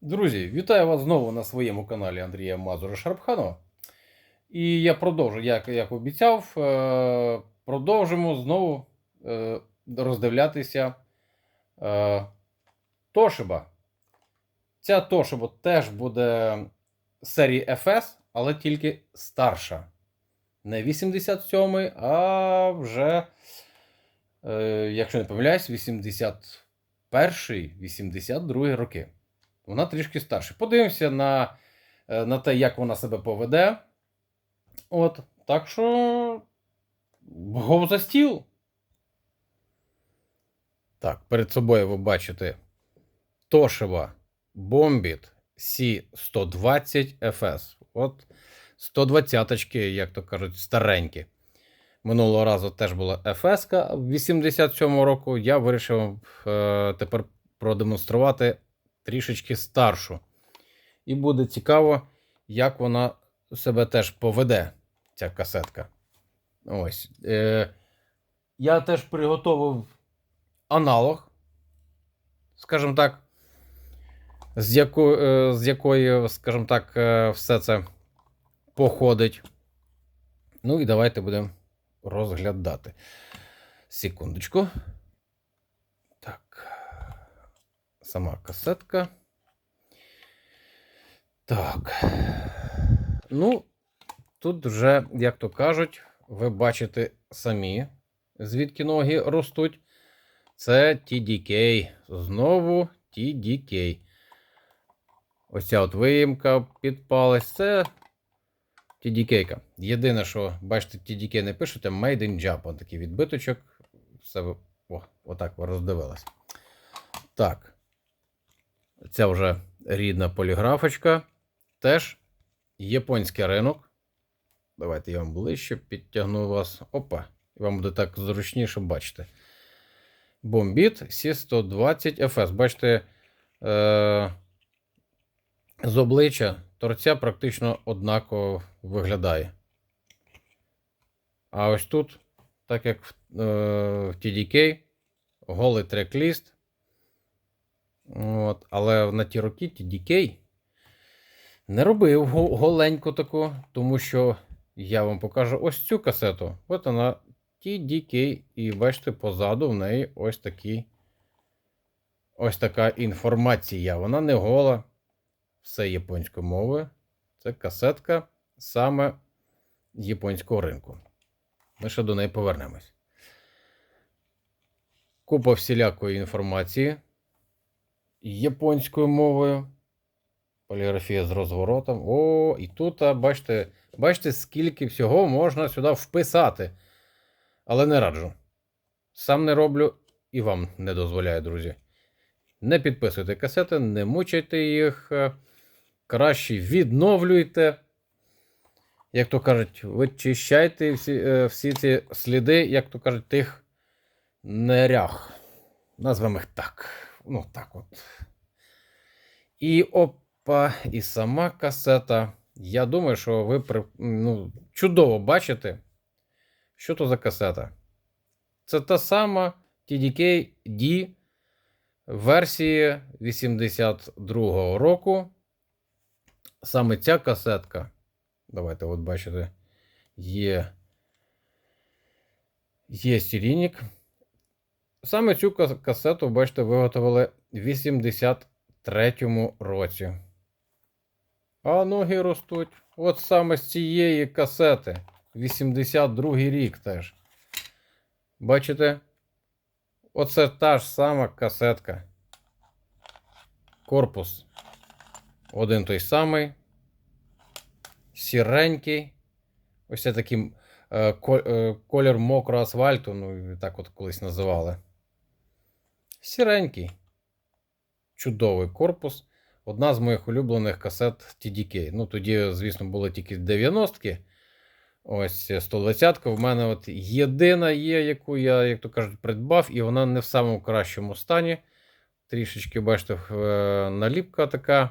Друзі, вітаю вас знову на своєму каналі Андрія Мазура Шарпханова. І я продовжу, як, як обіцяв, е, продовжимо знову е, роздивлятися е, Тошиба. Ця Тошиба теж буде серії FS, але тільки старша. Не 87-й, а вже, якщо не помиляюсь, 81-й, 82-й роки. Вона трішки старша. Подивимося на, е, на те, як вона себе поведе. От, так що. Гов за стіл. Так, перед собою ви бачите Toshiba Bombit C120 FS. От 120-очки, як то кажуть, старенькі. Минулого разу теж була FS 87 року. Я вирішив е, тепер продемонструвати трішечки старшу. І буде цікаво, як вона себе теж поведе, ця касетка. Ось. Е, я теж приготував аналог, скажімо так, з, яко, е, з якої, скажімо так, е, все це походить. Ну і давайте будемо розглядати. Секундочку. Так. Сама касетка. Так. Ну, тут вже, як то кажуть, ви бачите самі, звідки ноги ростуть. Це TDK. Знову TDK. Ось от виїмка підпалась. Це TDK. Єдине, що, бачите, TDK не пишуть, а Made in Japan. Такий відбиточок. Все, о, отак ви роздивились. Так. Ця вже рідна поліграфочка. Теж японський ринок. Давайте я вам ближче підтягну вас. Опа. І вам буде так зручніше бачити. Бомбіт C120 FS. Бачите, е- з обличчя торця практично однаково виглядає. А ось тут, так як в, е- в TDK, голий трек-ліст. От, але на ті роки TDK не робив голеньку таку, тому що я вам покажу ось цю касету. От вона TDK, і бачите, позаду в неї ось такі. Ось така інформація. Вона не гола, все японською мовою. Це касетка саме японського ринку. Ми ще до неї повернемось. Купа всілякої інформації японською мовою. Поліграфія з розворотом. О, і тут, бачите, бачите, скільки всього можна сюди вписати. Але не раджу. Сам не роблю і вам не дозволяю, друзі. Не підписуйте касети, не мучайте їх. е, Краще відновлюйте. Як то кажуть, вичищайте всі, е, всі ці сліди, як то кажуть, тих нерях. Назвемо їх так. Ну, так от. І опа, і сама касета. Я думаю, що ви при- ну, чудово бачите, що то за касета. Це та сама TDK D версії 82-го року. Саме ця касетка. Давайте, от бачите, є. Є стілінік. Саме цю касету, бачите, виготовили в 83-му році. А ноги ростуть. От саме з цієї касети. 82-й рік теж. Бачите? Оце та ж сама касетка. Корпус. Один той самий. Сіренький. Ось це такий е, е, колір мокрого асфальту, ну, так от колись називали. Сіренький. Чудовий корпус. Одна з моїх улюблених касет TDK. Ну, тоді, звісно, були тільки 90-ки. Ось 120-ка в мене от єдина є, яку я, як то кажуть, придбав, і вона не в самому кращому стані. Трішечки, бачите, е, наліпка така.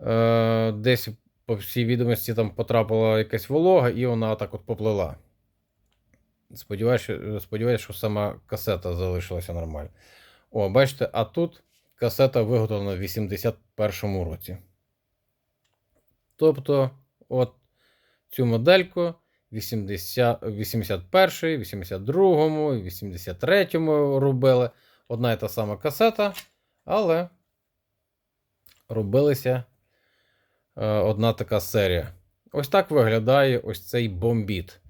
Е, Десь по всій відомості там потрапила якась волога, і вона так от поплила. Сподіваюся, сподіваюся, що сама касета залишилася нормально. О, бачите, а тут касета виготовлена в 81-му році. Тобто, от цю модельку 80, 81, 82, 83 робили. Одна і та сама касета, але робилася е, одна така серія. Ось так виглядає ось цей бомбіт.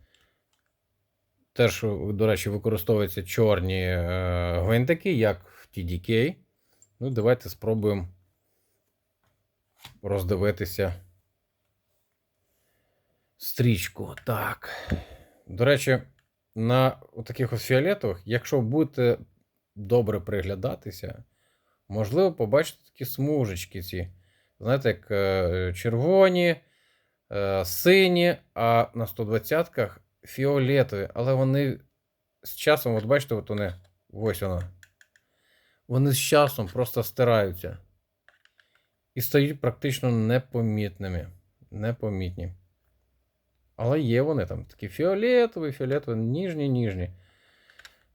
Теж, до речі, використовуються чорні е, гвинтики, як в TDK. Ну, давайте спробуємо роздивитися стрічку. Так. До речі, на таких ось фіолетових, якщо будете добре приглядатися, можливо, побачите такі смужечки ці. Знаєте, як е, червоні, е, сині, а на 120-ках фіолетові. Але вони з часом, от бачите, от вони, ось вона. Вони з часом просто стираються. І стають практично непомітними. Непомітні. Але є вони там такі фіолетові, фіолетові, ніжні, ніжні.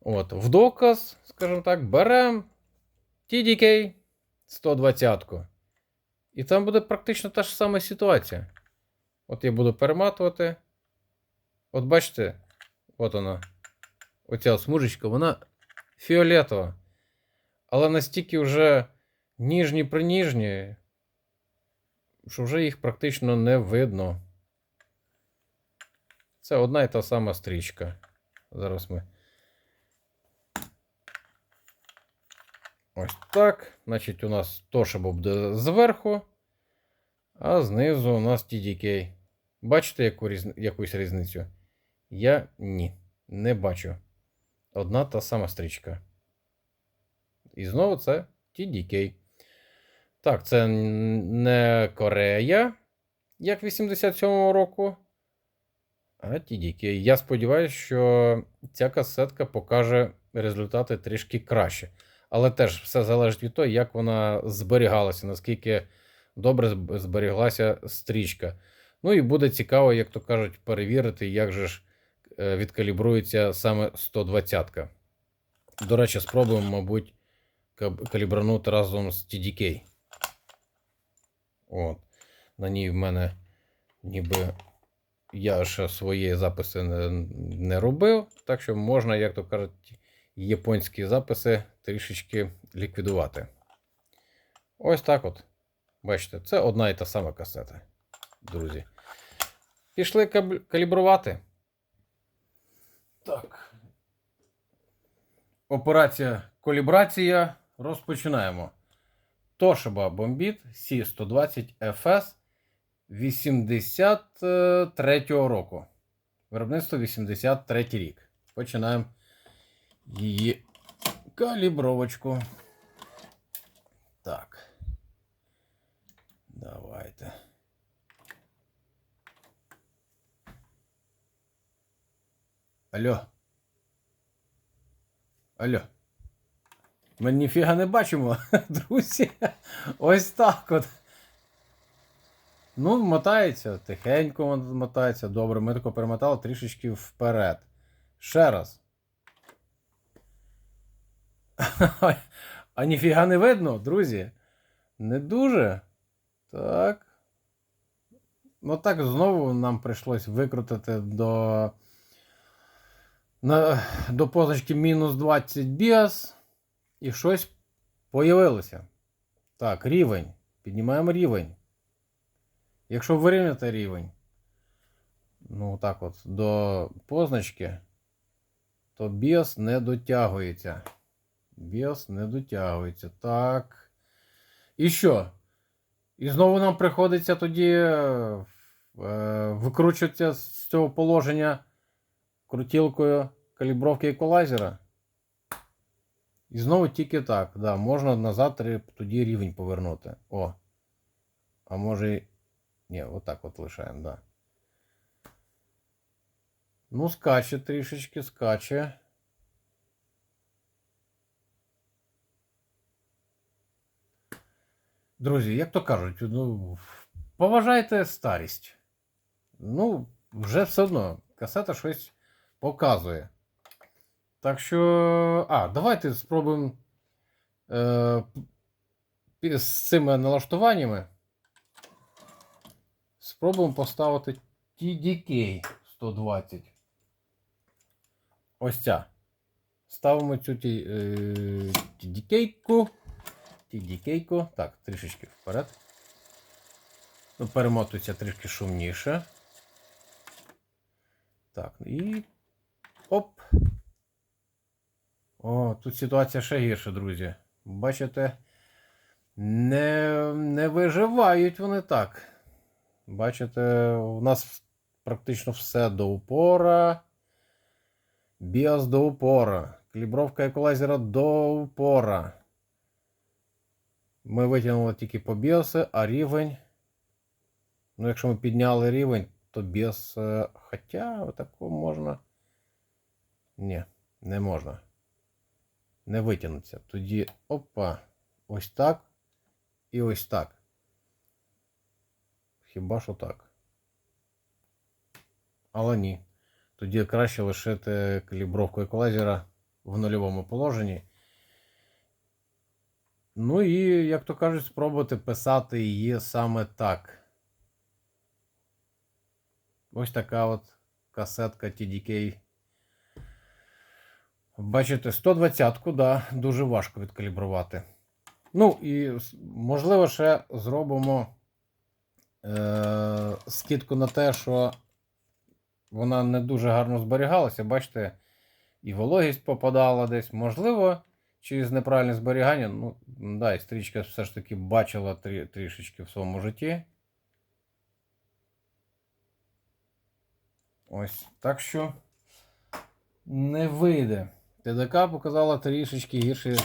От, в доказ, скажімо так, беремо TDK 120. І там буде практично та ж сама ситуація. От я буду перематувати. От бачите, от вона. Оця смужечка, вона фіолетова. Але настільки вже ніжні приніжні, що вже їх практично не видно. Це одна і та сама стрічка. Зараз ми. Ось так. Значить, у нас тошиба буде зверху, а знизу у нас TDK. Бачите яку якусь різницю? Я ні. Не бачу. Одна та сама стрічка. І знову це TDK. Так, це не Корея, як 87-го року. А TDK. Я сподіваюся, що ця касетка покаже результати трішки краще. Але теж все залежить від того, як вона зберігалася, наскільки добре зберіглася стрічка. Ну і буде цікаво, як то кажуть, перевірити, як же ж відкалібрується саме 120-ка. До речі, спробуємо, мабуть, калібранути разом з TDK. От. На ній в мене ніби я ще свої записи не, не робив, так що можна, як то кажуть, японські записи трішечки ліквідувати. Ось так от. Бачите, це одна і та сама касета, друзі. Пішли калібрувати. Так. Операція калібрація. Розпочинаємо. Toshiba Bombit C120 FS 83-го року. Виробництво 83 рік. Починаємо її калібровочку. Так. Давайте. Алло. Алло. Ми ніфіга не бачимо, друзі. Ось так от. Ну, мотається, тихенько мотається. Добре, ми тако перемотали трішечки вперед. Ще раз. А ніфіга не видно, друзі. Не дуже. Так. Ну так, знову нам прийшлось викрутити до. На, до позначки мінус 20 біас. І щось появилося. Так, рівень. Піднімаємо рівень. Якщо вирівняти рівень, ну так от, до позначки, то BIOS не дотягується. BIOS не дотягується. Так. І що? І знову нам приходиться тоді е, викручуватися з цього положення крутілкою калібровки еквалайзера. І знову тільки так. Да, можна назад тоді рівень повернути. О. А може. Ні, отак от лишаємо, да. Ну, скаче трішечки, скаче. Друзі, як то кажуть, ну, поважайте старість. Ну, вже все одно, касета щось показує. Так що. А, давайте спробуємо е, з цими налаштуваннями спробуємо поставити TDK 120. Ось ця. Ставимо цю е, TDK-ку. TDK-ку. Так, трішечки вперед. Ну, перемотується трішки шумніше. Так, і. Оп. О, тут ситуація ще гірша, друзі. Бачите, не, не виживають вони так. Бачите, у нас практично все до упора. Біос до упора. Калібровка еквалайзера до упора. Ми витягнули тільки по біоси, а рівень. Ну, якщо ми підняли рівень, то біос. е, Хоча таку можна. Ні, не можна. Не витягнуться. Тоді опа. Ось так. І ось так. Хіба що так. Але ні. Тоді краще лишити калібровку еквалайзера в нульовому положенні. Ну і, як то кажуть, спробувати писати її саме так. Ось така от касетка TDK. Бачите, 120-ку, да, дуже важко відкалібрувати. Ну, і можливо, ще зробимо е- скидку на те, що вона не дуже гарно зберігалася. Бачите, і вологість попадала десь. Можливо, через неправильне зберігання. Ну, да, і стрічка все ж таки бачила трі, трішечки в своєму житті. Ось. Так що не вийде. ТДК показала трішечки гірші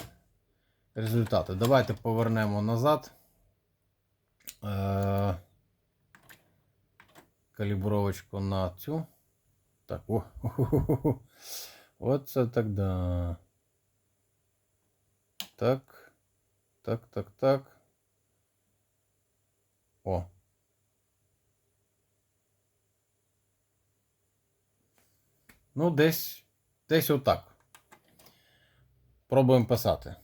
результати. Давайте повернемо назад. Е- калібровочку на цю. Так, о, Оце так да. Так. Так, так, так. О. Ну, десь, десь отак. Пробуємо писати.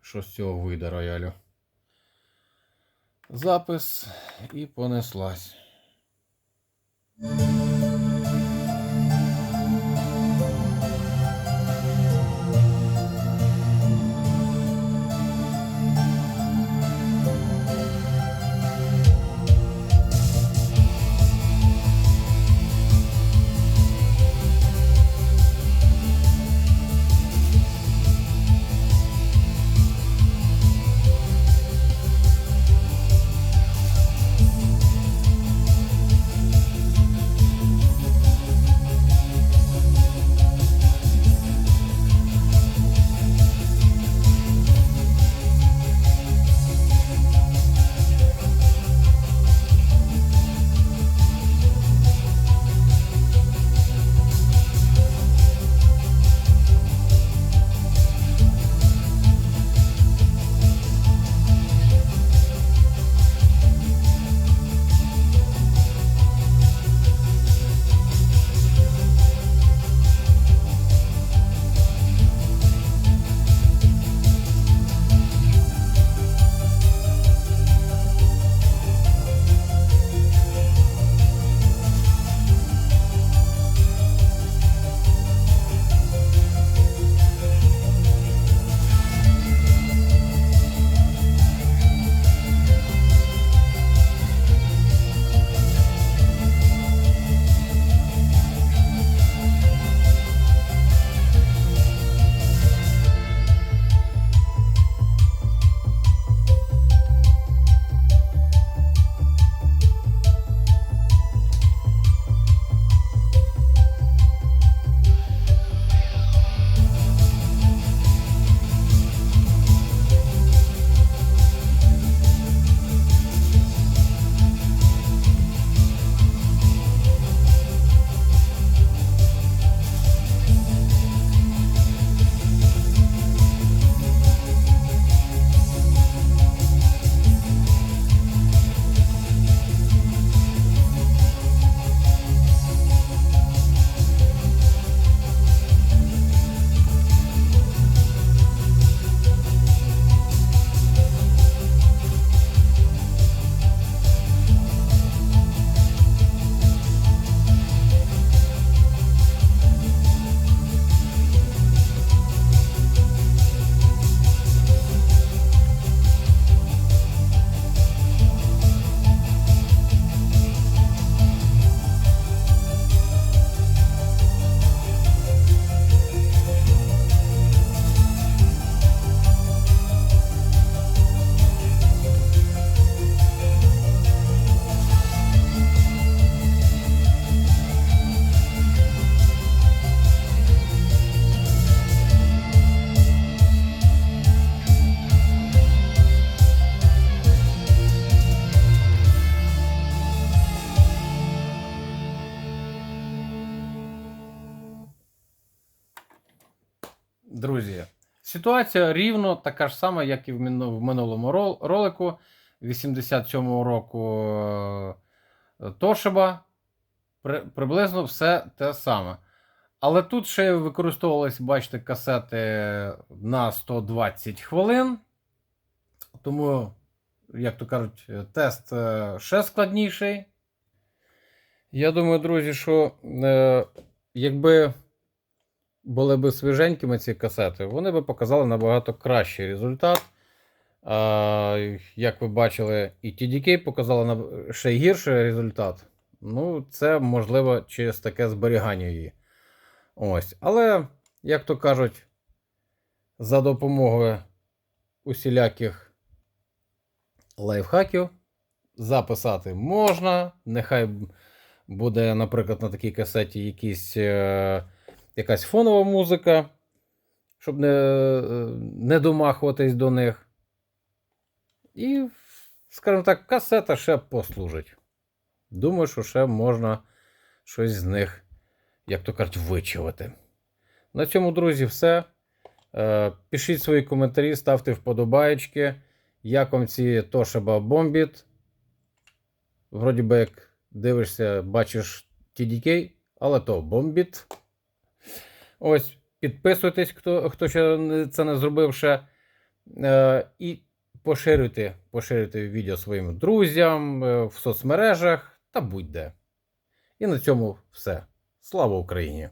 Що з цього вийде роялю. Запис і понеслась. Ситуація рівно така ж сама, як і в мину- в минулому ролику 87-го року е, Тошиба. При, приблизно все те саме. Але тут ще використовувались, бачите, касети на 120 хвилин. Тому, як то кажуть, тест е, ще складніший. Я думаю, друзі, що е, якби були б свіженькими ці касети, вони би показали набагато кращий результат. А, як ви бачили, і TDK показала ще гірший результат. Ну, це можливо через таке зберігання її. Ось. Але, як то кажуть, за допомогою усіляких лайфхаків записати можна. Нехай буде, наприклад, на такій касеті якісь, е, якась фонова музика, щоб не, е, не домахуватись до них. І, скажімо так, касета ще послужить. Думаю, що ще можна щось з них, як то кажуть, вичувати. На цьому, друзі, все. Е, Пишіть свої коментарі, ставте вподобаєчки. Як вам ці Toshiba Bombit? Вроді би, як дивишся, бачиш TDK, але то Bombit. Ось, підписуйтесь, хто, хто ще це не зробив ще. Е, і поширюйте, поширюйте відео своїм друзям е, в соцмережах та будь-де. І на цьому все. Слава Україні!